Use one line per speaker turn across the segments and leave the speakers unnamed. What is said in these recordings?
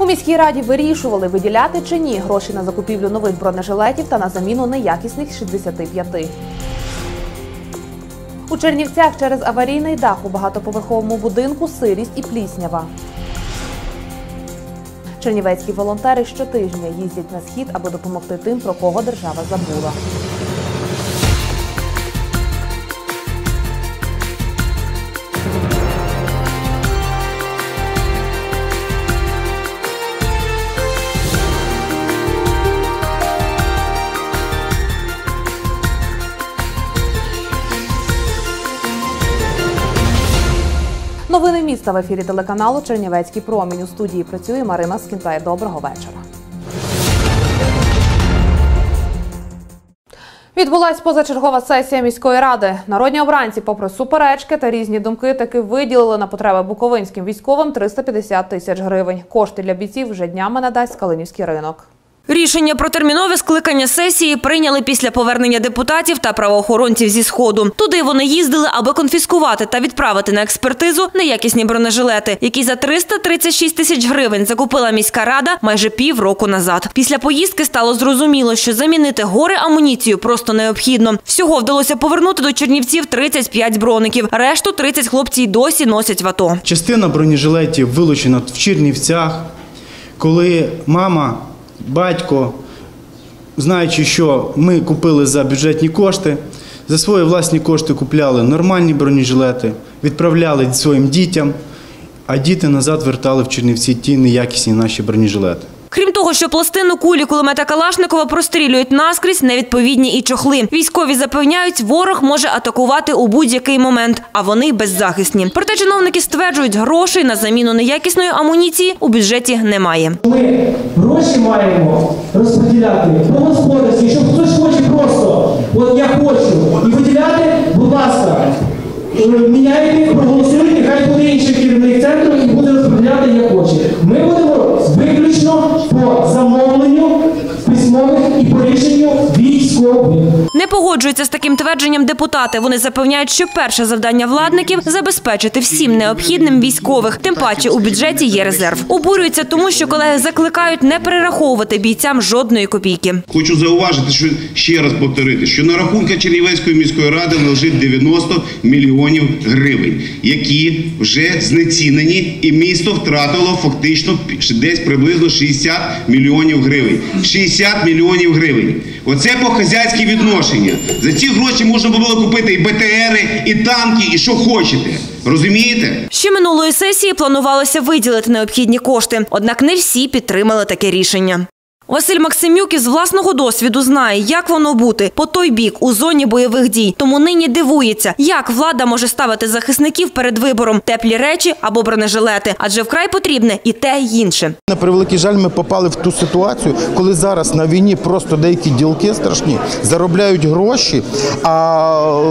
У міській раді вирішували, виділяти чи ні гроші на закупівлю нових бронежилетів та на заміну неякісних 65. У Чернівцях через аварійний дах у багатоповерховому будинку сирість і пліснява. Чернівецькі волонтери щотижня їздять на схід, аби допомогти тим, про кого держава забула. Новини міста в ефірі телеканалу Чернівецький промінь. У студії працює Марина Скінтай. Доброго вечора. Відбулась позачергова сесія міської ради. Народні обранці, попри суперечки та різні думки, таки виділили на потреби буковинським військовим 350 тисяч гривень. Кошти для бійців вже днями надасть Калинівський ринок.
Рішення про термінове скликання сесії прийняли після повернення депутатів та правоохоронців зі сходу. Туди вони їздили, аби конфіскувати та відправити на експертизу неякісні бронежилети, які за 336 тисяч гривень закупила міська рада майже пів року назад. Після поїздки стало зрозуміло, що замінити гори амуніцію просто необхідно. Всього вдалося повернути до Чернівців 35 броників. Решту 30 хлопці й досі носять в АТО.
Частина бронежилетів вилучена в Чернівцях, коли мама, батько, знаючи, що ми купили за бюджетні кошти, за свої власні кошти купляли нормальні бронежилети, відправляли своїм дітям, а діти назад вертали в Чернівці ті неякісні наші бронежилети.
Крім того, що пластину кулі кулемета Калашникова прострілюють наскрізь невідповідні і чохли. Військові запевняють, ворог може атакувати у будь-який момент, а вони беззахисні. Проте чиновники стверджують, грошей на заміну неякісної амуніції у бюджеті немає.
Ми гроші маємо розподіляти по господарськи, якщо хтось хоче просто, от я хочу, і виділяти, будь ласка, міняйте, проголосуйте, хай буде інший керівник центру і буде розподіляти як хоче.
Не погоджуються з таким твердженням депутати. Вони запевняють, що перше завдання владників забезпечити всім необхідним військових. Тим паче у бюджеті є резерв. Обурюються тому, що колеги закликають не перераховувати бійцям жодної копійки.
Хочу зауважити, що ще раз повторити, що на рахунках Чернівецької міської ради лежить 90 мільйонів гривень, які вже знецінені, і місто втратило фактично десь приблизно 60 мільйонів гривень. 60 мільйонів гривень. Оце по хазяйськи відношення. За ці гроші можна було купити і БТРи, і танки, і що хочете. Розумієте?
Ще минулої сесії планувалося виділити необхідні кошти, однак не всі підтримали таке рішення. Василь Максимюк із власного досвіду знає, як воно бути по той бік у зоні бойових дій. Тому нині дивується, як влада може ставити захисників перед вибором теплі речі або бронежилети, адже вкрай потрібне і те, й інше.
На превеликий жаль, ми попали в ту ситуацію, коли зараз на війні просто деякі ділки страшні заробляють гроші. А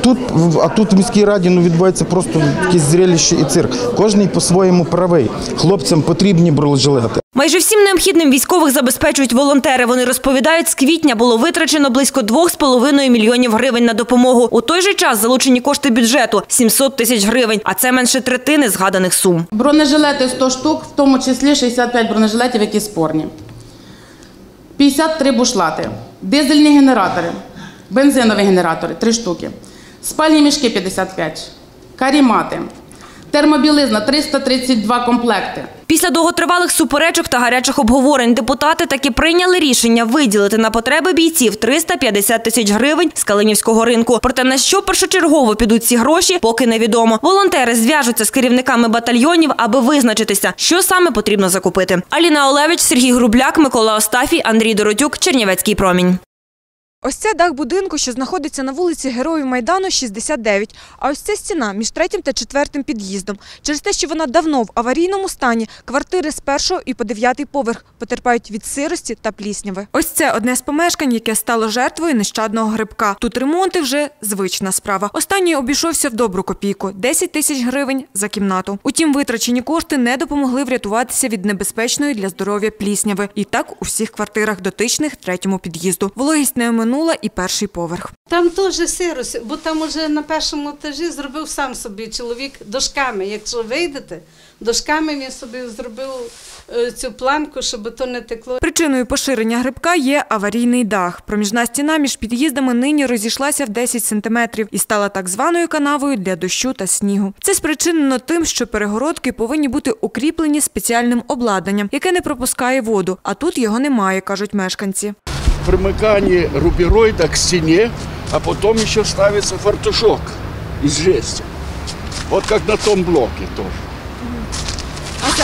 тут, а тут в міській раді ну, відбувається просто якесь зрелище і цирк. Кожний по-своєму правий. Хлопцям потрібні бронежилети.
Майже всім необхідним військових забезпечують волонтери. Вони розповідають, з квітня було витрачено близько 2,5 мільйонів гривень на допомогу. У той же час залучені кошти бюджету 700 тисяч гривень, а це менше третини згаданих сум.
Бронежилети 100 штук, в тому числі 65 бронежилетів, які спорні. 53 бушлати, дизельні генератори, бензинові генератори 3 штуки, спальні мішки 55, карімати, термобілизна 332 комплекти.
Після довготривалих суперечок та гарячих обговорень депутати таки прийняли рішення виділити на потреби бійців 350 тисяч гривень з Калинівського ринку. Проте на що першочергово підуть ці гроші, поки невідомо. Волонтери зв'яжуться з керівниками батальйонів, аби визначитися, що саме потрібно закупити. Аліна Олевич, Сергій Грубляк, Микола Остафій, Андрій Доротюк, Чернівецький промінь.
Ось це дах будинку, що знаходиться на вулиці Героїв Майдану, 69. А ось це стіна між третім та четвертим під'їздом. Через те, що вона давно в аварійному стані, квартири з першого і по дев'ятий поверх потерпають від сирості та плісняви. Ось це одне з помешкань, яке стало жертвою нещадного грибка. Тут ремонти вже звична справа. Останній обійшовся в добру копійку – 10 тисяч гривень за кімнату. Утім, витрачені кошти не допомогли врятуватися від небезпечної для здоров'я плісняви. І так у всіх квартирах дотичних третьому під'їзду. Вологість не перевернула і перший поверх.
Там теж сирость, бо там уже на першому етажі зробив сам собі чоловік дошками. Якщо вийдете, дошками він собі зробив е, цю планку, щоб то не текло.
Причиною поширення грибка є аварійний дах. Проміжна стіна між під'їздами нині розійшлася в 10 сантиметрів і стала так званою канавою для дощу та снігу. Це спричинено тим, що перегородки повинні бути укріплені спеціальним обладнанням, яке не пропускає воду. А тут його немає, кажуть мешканці.
Примыкание рубероида к стене, а потом еще ставится фартушок из жести. Вот как на том блоке тоже.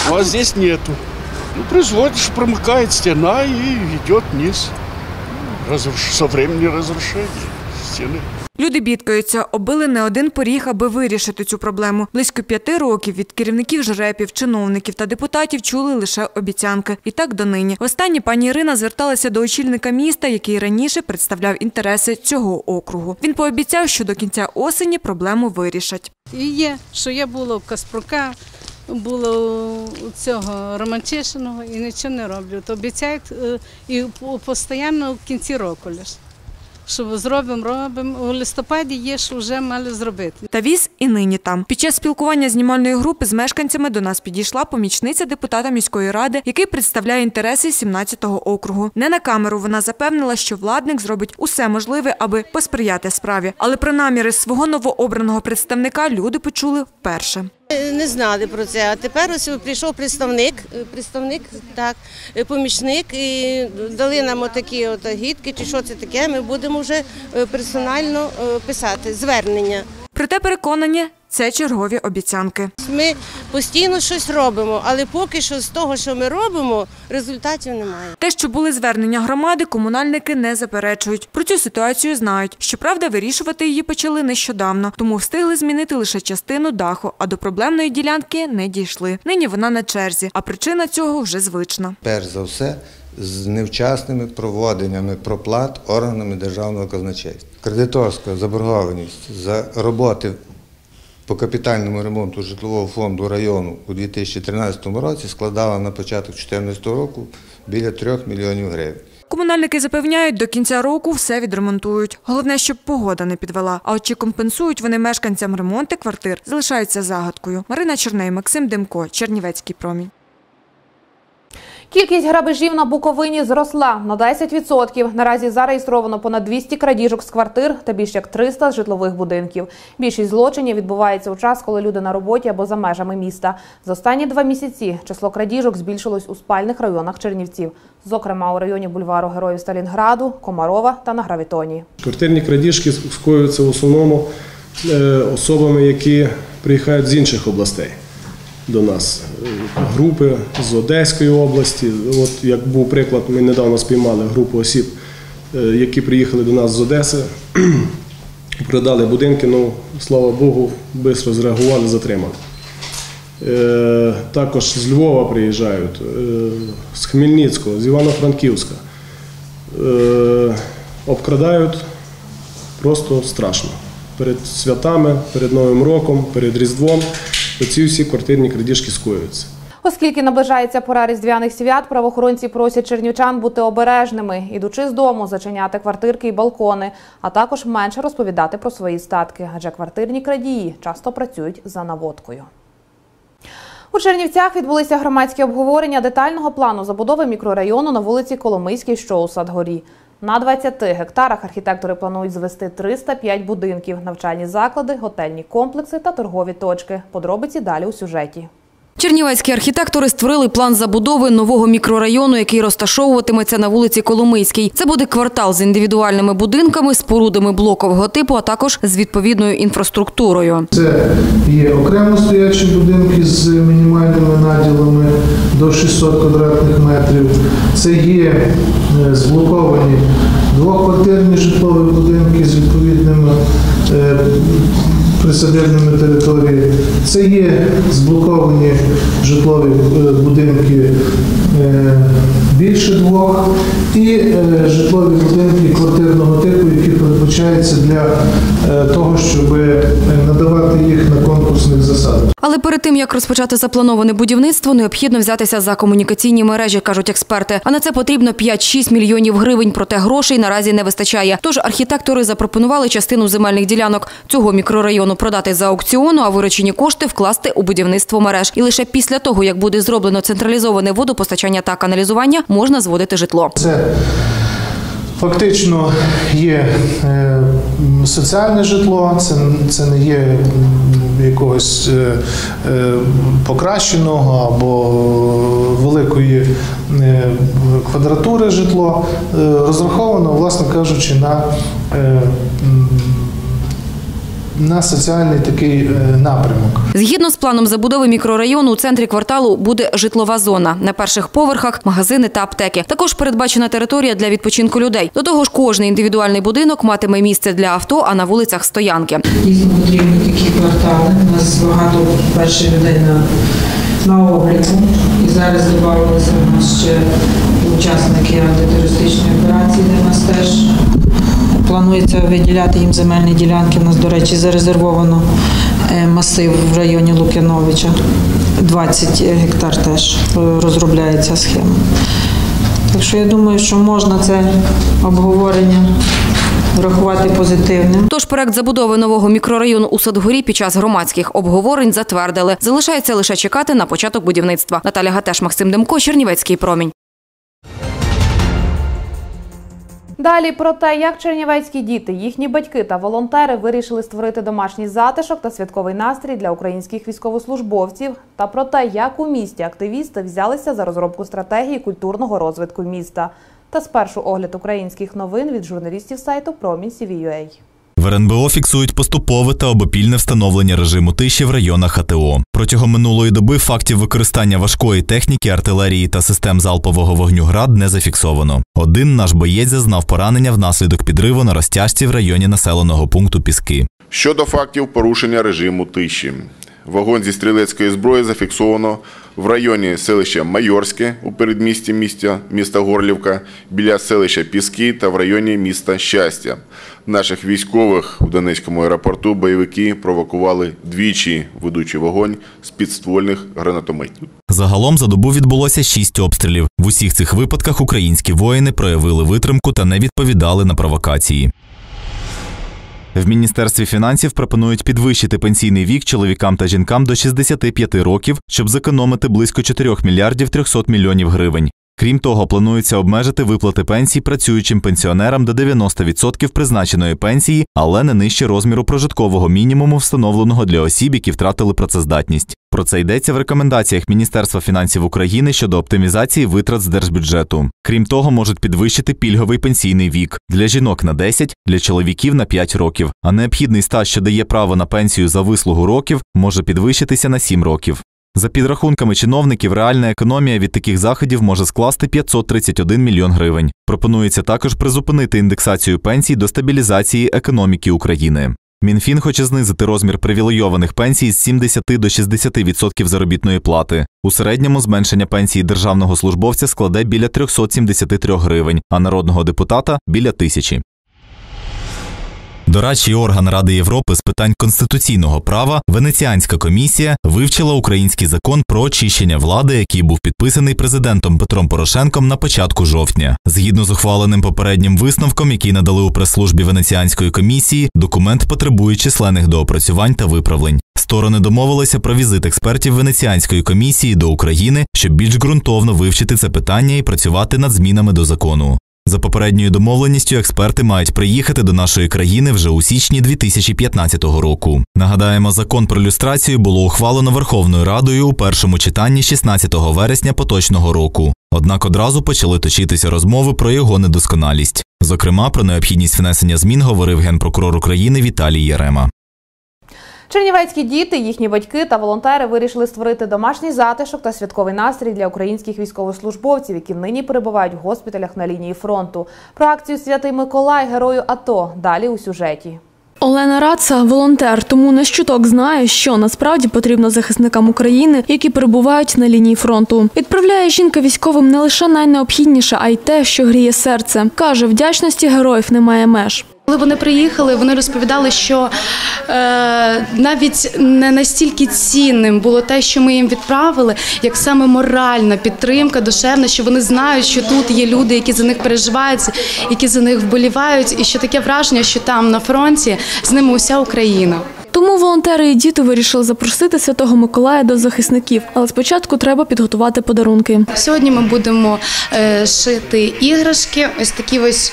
Ну, а здесь нету. Ну, производишь, промыкает стена и идет вниз. Разруш... Со времени разрушения стены.
Люди бідкаються, оббили не один поріг, аби вирішити цю проблему. Близько п'яти років від керівників жрепів, чиновників та депутатів чули лише обіцянки. І так донині. Востаннє пані Ірина зверталася до очільника міста, який раніше представляв інтереси цього округу. Він пообіцяв, що до кінця осені проблему вирішать.
І є, що я була в Каспрука, була у цього Романчишиного і нічого не роблю. То обіцяють е, і по- постійно в кінці року лише. Що зробимо, робимо. У листопаді є, що вже мали зробити.
Та віз і нині там. Під час спілкування знімальної групи з мешканцями до нас підійшла помічниця депутата міської ради, який представляє інтереси 17-го округу. Не на камеру вона запевнила, що владник зробить усе можливе, аби посприяти справі. Але про наміри свого новообраного представника люди почули вперше.
Не знали про це. А тепер ось прийшов представник, е, представник, так, е, помічник, і дали нам отакі от гідки, чи що це таке. Ми будемо вже е, персонально е, писати звернення.
Проте переконані, це чергові обіцянки.
Ми постійно щось робимо, але поки що з того, що ми робимо, результатів немає.
Те, що були звернення громади, комунальники не заперечують. Про цю ситуацію знають. Щоправда, вирішувати її почали нещодавно, тому встигли змінити лише частину даху, а до проблемної ділянки не дійшли. Нині вона на черзі, а причина цього вже звична.
перш за все з невчасними проводеннями проплат органами державного казначейства. Кредиторська заборгованість за роботи по капітальному ремонту житлового фонду району у 2013 році складала на початок 2014 року біля 3 мільйонів гривень.
Комунальники запевняють, до кінця року все відремонтують. Головне, щоб погода не підвела. А от чи компенсують вони мешканцям ремонти квартир, залишаються загадкою. Марина Черней, Максим Демко, Чернівецький промінь.
Кількість грабежів на Буковині зросла на 10%. Наразі зареєстровано понад 200 крадіжок з квартир та більш як 300 з житлових будинків. Більшість злочинів відбувається у час, коли люди на роботі або за межами міста. За останні два місяці число крадіжок збільшилось у спальних районах Чернівців, зокрема у районі бульвару Героїв Сталінграду, Комарова та на Гравітоні.
Квартирні крадіжки скоюються в основному е, особами, які приїхають з інших областей до нас. Е, Групи з Одеської області. От як був приклад, ми недавно спіймали групу осіб, е, які приїхали до нас з Одеси, продали будинки, ну, слава Богу, швидко зреагували, затримали. Е, Також з Львова приїжджають, з Хмельницького, з Івано-Франківська. Обкрадають просто страшно. Перед святами, перед Новим роком, перед Різдвом оці всі квартирні крадіжки скоюються.
Оскільки наближається пора різдвяних свят, правоохоронці просять чернівчан бути обережними, ідучи з дому, зачиняти квартирки і балкони, а також менше розповідати про свої статки, адже квартирні крадії часто працюють за наводкою. У Чернівцях відбулися громадські обговорення детального плану забудови мікрорайону на вулиці Коломийській, що у Садгорі. На 20 гектарах архітектори планують звести 305 будинків, навчальні заклади, готельні комплекси та торгові точки. Подробиці далі у сюжеті.
Чернівецькі архітектори створили план забудови нового мікрорайону, який розташовуватиметься на вулиці Коломийській. Це буде квартал з індивідуальними будинками, спорудами блокового типу, а також з відповідною інфраструктурою.
Це є окремо стоячі будинки з мінімальними наділами до 600 квадратних метрів. Це є е, зблоковані двоквартирні житлові будинки з відповідними е, присадибними територіями. Це є зблоковані житлові е, будинки е, більше двох і е, житлові будинки квартирного типу, які передбачаються для того, щоб надавати їх на конкурсних засадах.
Але перед тим як розпочати заплановане будівництво, необхідно взятися за комунікаційні мережі, кажуть експерти. А на це потрібно 5-6 мільйонів гривень. Проте грошей наразі не вистачає. Тож архітектори запропонували частину земельних ділянок цього мікрорайону продати за аукціону, а виручені кошти вкласти у будівництво мереж. І лише після того, як буде зроблено централізоване водопостачання та каналізування, можна зводити житло.
Це фактично є е, соціальне житло, це, це не є якогось е, е, покращеного або великої е, квадратури житло, розраховано, власне кажучи, на, на соціальний такий е, напрямок.
Згідно з планом забудови мікрорайону, у центрі кварталу буде житлова зона. На перших поверхах магазини та аптеки. Також передбачена територія для відпочинку людей. До того ж, кожний індивідуальний будинок матиме місце для авто, а на вулицях стоянки.
Дійсно потрібні такі квартали. У нас багато перших людей на, на обліку. І зараз додавалися у нас ще учасники антитерористичної операції, де нас теж планується виділяти їм земельні ділянки. У нас, до речі, зарезервовано е, масив в районі Лук'яновича. 20 гектар теж е, розробляється схема. Так що я думаю, що можна це обговорення врахувати позитивним.
Тож проект забудови нового мікрорайону у Садгорі під час громадських обговорень затвердили. Залишається лише чекати на початок будівництва. Наталя Гатеш, Максим Демко, Чернівецький промінь.
Далі про те, як чернівецькі діти, їхні батьки та волонтери вирішили створити домашній затишок та святковий настрій для українських військовослужбовців, та про те, як у місті активісти взялися за розробку стратегії культурного розвитку міста. Та спершу огляд українських новин від журналістів сайту Промінь CVUA.
РНБО фіксують поступове та обопільне встановлення режиму тиші в районах АТО. Протягом минулої доби фактів використання важкої техніки, артилерії та систем залпового вогню град не зафіксовано. Один наш боєць зазнав поранення внаслідок підриву на розтяжці в районі населеного пункту Піски.
Щодо фактів порушення режиму тиші. Вогонь зі стрілецької зброї зафіксовано в районі селища Майорське у передмісті міста, міста Горлівка, біля селища Піски та в районі міста Щастя. Наших військових у Донецькому аеропорту бойовики провокували двічі ведучий вогонь з підствольних гранатометів.
Загалом за добу відбулося шість обстрілів. В усіх цих випадках українські воїни проявили витримку та не відповідали на провокації. В міністерстві фінансів пропонують підвищити пенсійний вік чоловікам та жінкам до 65 років, щоб зекономити близько 4 мільярдів 300 мільйонів гривень. Крім того, планується обмежити виплати пенсій працюючим пенсіонерам до 90% призначеної пенсії, але не нижче розміру прожиткового мінімуму, встановленого для осіб, які втратили працездатність. Про це йдеться в рекомендаціях Міністерства фінансів України щодо оптимізації витрат з держбюджету. Крім того, можуть підвищити пільговий пенсійний вік для жінок на 10, для чоловіків на 5 років. А необхідний стаж, що дає право на пенсію за вислугу років, може підвищитися на 7 років. За підрахунками чиновників, реальна економія від таких заходів може скласти 531 мільйон гривень. Пропонується також призупинити індексацію пенсій до стабілізації економіки України. Мінфін хоче знизити розмір привілейованих пенсій з 70 до 60% заробітної плати. У середньому зменшення пенсії державного службовця складе біля 373 гривень, а народного депутата біля тисячі. Дорадчий орган Ради Європи з питань конституційного права Венеціанська комісія вивчила український закон про очищення влади, який був підписаний президентом Петром Порошенком на початку жовтня. Згідно з ухваленим попереднім висновком, який надали у прес-службі Венеціанської комісії, документ потребує численних доопрацювань та виправлень. Сторони домовилися про візит експертів Венеціанської комісії до України, щоб більш ґрунтовно вивчити це питання і працювати над змінами до закону. За попередньою домовленістю, експерти мають приїхати до нашої країни вже у січні 2015 року. Нагадаємо, закон про люстрацію було ухвалено Верховною Радою у першому читанні 16 вересня поточного року. Однак одразу почали точитися розмови про його недосконалість. Зокрема, про необхідність внесення змін говорив генпрокурор України Віталій Єрема.
Чернівецькі діти, їхні батьки та волонтери вирішили створити домашній затишок та святковий настрій для українських військовослужбовців, які нині перебувають в госпіталях на лінії фронту. Про акцію Святий Миколай, герою АТО. Далі у сюжеті.
Олена Раца волонтер, тому не щуток знає, що насправді потрібно захисникам України, які перебувають на лінії фронту. Відправляє жінка військовим не лише найнеобхідніше, а й те, що гріє серце. каже, вдячності героїв немає меж.
Коли вони приїхали, вони розповідали, що е, навіть не настільки цінним було те, що ми їм відправили, як саме моральна підтримка, душевна, що вони знають, що тут є люди, які за них переживають, які за них вболівають, і що таке враження, що там на фронті з ними уся Україна.
Тому волонтери і діти вирішили запросити Святого Миколая до захисників, але спочатку треба підготувати подарунки.
Сьогодні ми будемо е, шити іграшки, ось такі ось.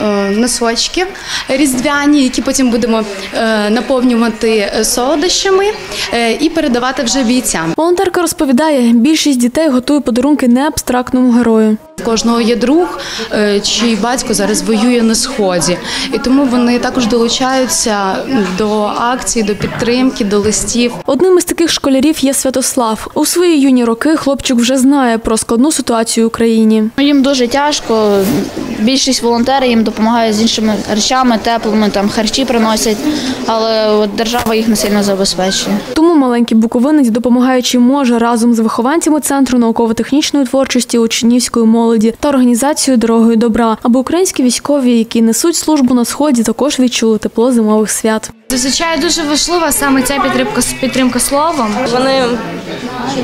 Е, Носочки різдвяні, які потім будемо е, наповнювати солодощами е, і передавати вже бійцям.
Волонтерка розповідає, більшість дітей готує подарунки не абстрактному герою.
Кожного є друг, е, чий батько зараз воює на сході, і тому вони також долучаються до акцій, до підтримки, до листів.
Одним із таких школярів є Святослав. У свої юні роки хлопчик вже знає про складну ситуацію в Україні.
Їм дуже тяжко. Більшість волонтерів їм допомагають з іншими речами, теплими, там харчі приносять, але от держава їх не сильно забезпечує.
Тому маленький буковинець, допомагаючи може разом з вихованцями центру науково-технічної творчості учнівської молоді та організацією дорогою добра, аби українські військові, які несуть службу на сході, також відчули тепло зимових свят.
Зазвичай дуже важлива саме ця підтримка підтримка словом.
Вони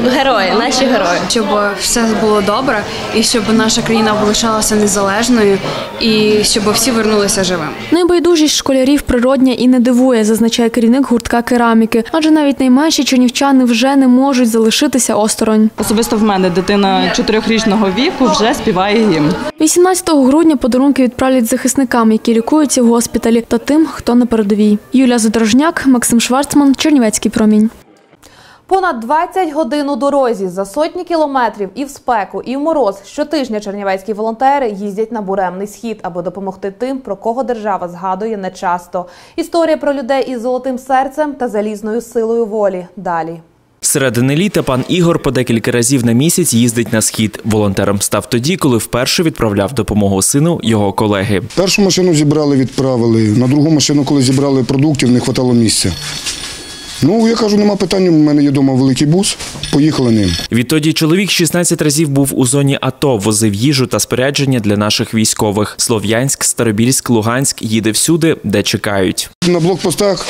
герої, наші герої.
Щоб все було добре, і щоб наша країна залишалася незалежною, і щоб всі вернулися живими.
Найбайдужість школярів природня і не дивує, зазначає керівник гуртка кераміки, адже навіть найменші чернівчани вже не можуть залишитися осторонь.
Особисто в мене дитина чотирьохрічного віку вже співає гімн.
18 грудня подарунки відправлять захисникам, які лікуються в госпіталі, та тим, хто на передовій. Юлія Задорожняк, Максим Шварцман, Чернівецький промінь.
Понад 20 годин у дорозі за сотні кілометрів і в спеку, і в мороз. Щотижня чернівецькі волонтери їздять на буремний схід, аби допомогти тим, про кого держава згадує нечасто. Історія про людей із золотим серцем та залізною силою волі. Далі.
Середини літа пан Ігор по декілька разів на місяць їздить на схід. Волонтером став тоді, коли вперше відправляв допомогу сину його колеги.
Першу машину зібрали, відправили. На другу машину, коли зібрали продуктів, не вистачало місця. Ну, я кажу, нема питань, у мене є вдома великий бус, поїхали ним.
Відтоді чоловік 16 разів був у зоні АТО, возив їжу та спорядження для наших військових. Слов'янськ, Старобільськ, Луганськ їде всюди, де чекають.
На блокпостах,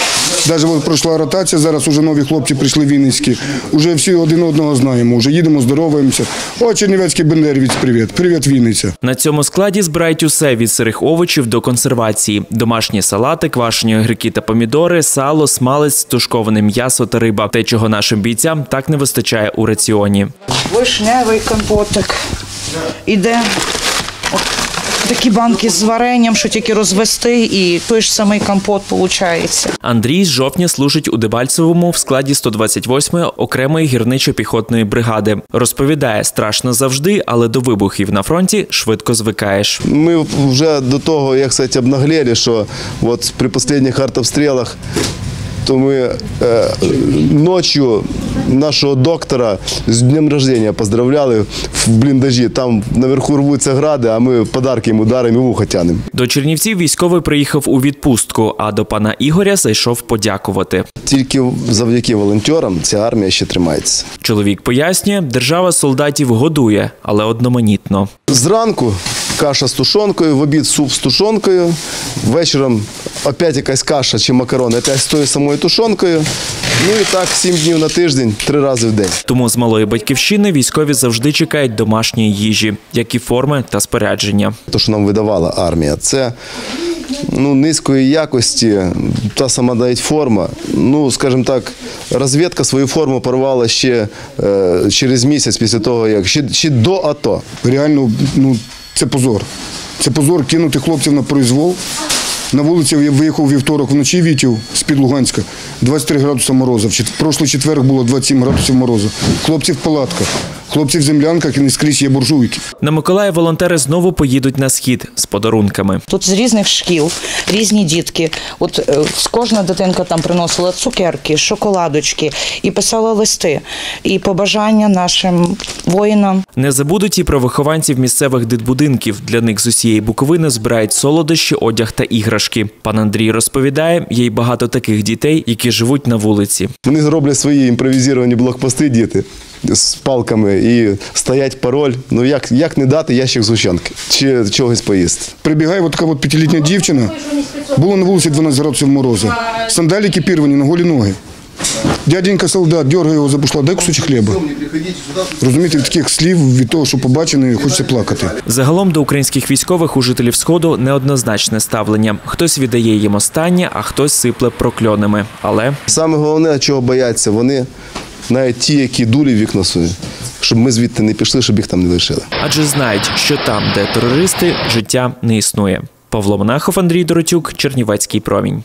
навіть от пройшла ротація, зараз уже нові хлопці прийшли вінницькі. Уже всі один одного знаємо, вже їдемо, здороваємося. О, Чернівецький Бендерівець, привіт. Привіт, Вінниця.
На цьому складі збирають усе від сирих овочів до консервації: домашні салати, квашені огірки та помідори, сало, смалець, тушковане м'ясо та риба. Те, чого нашим бійцям так не вистачає у раціоні.
Вишневий компотик. Іде такі банки з варенням, що тільки розвести, і той ж самий компот виходить.
Андрій з жовтня служить у Дебальцевому в складі 128-ї окремої гірничо-піхотної бригади. Розповідає, страшно завжди, але до вибухів на фронті швидко звикаєш.
Ми вже до того, як сказати, обнаглели, що от при останніх артобстрілах то ми е, ночі нашого доктора з днем рождения поздравляли в бліндажі. Там наверху рвуться гради, а ми подарки йому даримо і вуха тянемо.
До Чернівців військовий приїхав у відпустку, а до пана Ігоря зайшов подякувати.
Тільки завдяки волонтерам ця армія ще тримається.
Чоловік пояснює, держава солдатів годує, але одноманітно.
Зранку каша з тушонкою, в обід суп з тушонкою, вечором опять якась каша чи макарони, опять з тою самою тушонкою. Ну і так сім днів на тиждень, три рази в день.
Тому з малої батьківщини військові завжди чекають домашньої їжі, як і форми та спорядження.
Те, що нам видавала армія, це ну, низької якості, та сама навіть форма. Ну, скажімо так, розвідка свою форму порвала ще е, через місяць після того, як ще, ще до АТО.
Реально, ну це позор. Це позор кинути хлопців на произвол. На вулиці я виїхав вівторок вночі Вітів з-під Луганська, 23 градуси морозу. В прошлий четверг було 27 градусів морозу. Хлопці в палатках, хлопці в землянках і не скрізь є буржуйки.
На Миколаїв волонтери знову поїдуть на схід з подарунками.
Тут з різних шкіл, різні дітки. От е, з кожна дитинка там приносила цукерки, шоколадочки і писала листи, і побажання нашим воїнам.
Не забудуть і про вихованців місцевих дитбудинків. Для них з усієї Буковини збирають солодощі, одяг та іграшки. Пан Андрій розповідає, є й багато таких дітей, які живуть на вулиці.
Вони роблять свої імпровізовані блокпости, діти. З палками і стоять пароль. Ну як, як не дати ящик згущенки чи чогось поїсти?
Прибігає от така от п'ятилітня дівчина, було на вулиці 12 градусів морозу, сандаліки пірвані на голі ноги. Дяденька солдат дергає його за бушла, дай кусочок хліба. Розумієте, від таких слів, від того, що побачене, хочеться плакати.
Загалом до українських військових у жителів сходу неоднозначне ставлення. Хтось віддає їм останнє, а хтось сипле прокльонами. Але
Саме головне, чого бояться вони, навіть ті, які дулі вікна сують, щоб ми звідти не пішли, щоб їх там не лишили.
адже знають, що там, де терористи, життя не існує. Павло Монахов, Андрій Доротюк, Чернівецький промінь.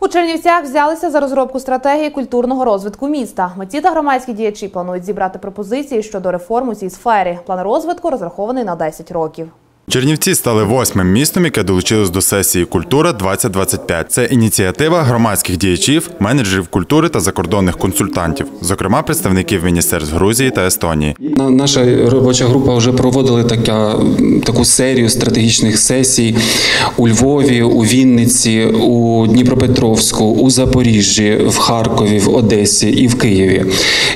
У Чернівцях взялися за розробку стратегії культурного розвитку міста. Митці та громадські діячі планують зібрати пропозиції щодо реформ у цій сфері. План розвитку розрахований на 10 років.
Чернівці стали восьмим містом, яке долучилось до сесії Культура 2025 Це ініціатива громадських діячів, менеджерів культури та закордонних консультантів, зокрема представників міністерств Грузії та Естонії.
На- Наша робоча група вже проводила така, таку серію стратегічних сесій у Львові, у Вінниці, у Дніпропетровську, у Запоріжжі, в Харкові, в Одесі і в Києві.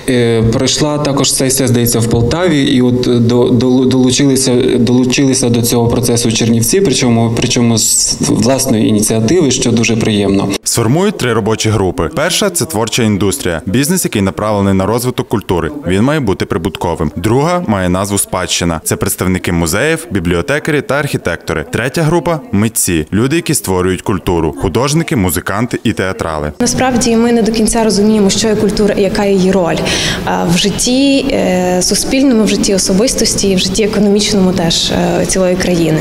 Е, Пройшла також сесія, здається, в Полтаві, і от до, до- долучилися, долучилися до цього процесу Чернівці, причому, причому з власної ініціативи, що дуже приємно.
Сформують три робочі групи. Перша це творча індустрія, бізнес, який направлений на розвиток культури. Він має бути прибутковим. Друга має назву спадщина. Це представники музеїв, бібліотекарі та архітектори. Третя група митці, люди, які створюють культуру, художники, музиканти і театрали.
Насправді ми не до кінця розуміємо, що є культура і яка її роль А в житті е, суспільному, в житті особистості, в житті економічному теж е, цілої країни.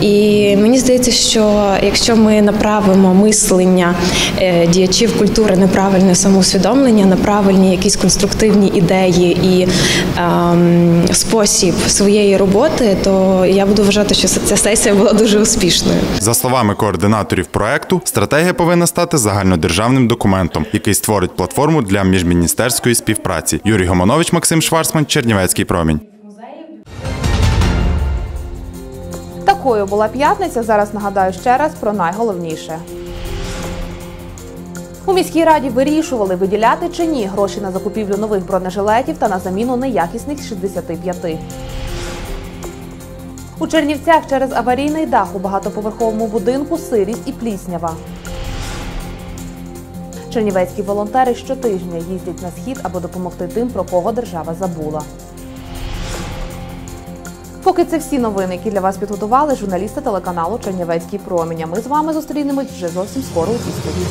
І мені здається, що якщо ми направимо мислення е, діячів культури на правильне самоусвідомлення, на правильні якісь конструктивні ідеї і ем, спосіб своєї роботи, то я буду вважати, що ця сесія була дуже успішною.
За словами координаторів проекту, стратегія повинна стати загальнодержавним документом, який створить платформу для міжміністерської співпраці. Юрій Гомонович, Максим Шварцман, Чернівецький промінь.
Такою була п'ятниця. Зараз нагадаю ще раз про найголовніше. У міській раді вирішували, виділяти чи ні гроші на закупівлю нових бронежилетів та на заміну неякісних 65. У Чернівцях через аварійний дах у багатоповерховому будинку сирість і пліснява. Чернівецькі волонтери щотижня їздять на схід, аби допомогти тим, про кого держава забула. Поки це всі новини, які для вас підготували журналісти телеканалу Чернівецький промінь. А Ми з вами зустрінемось вже зовсім скоро у цій студії.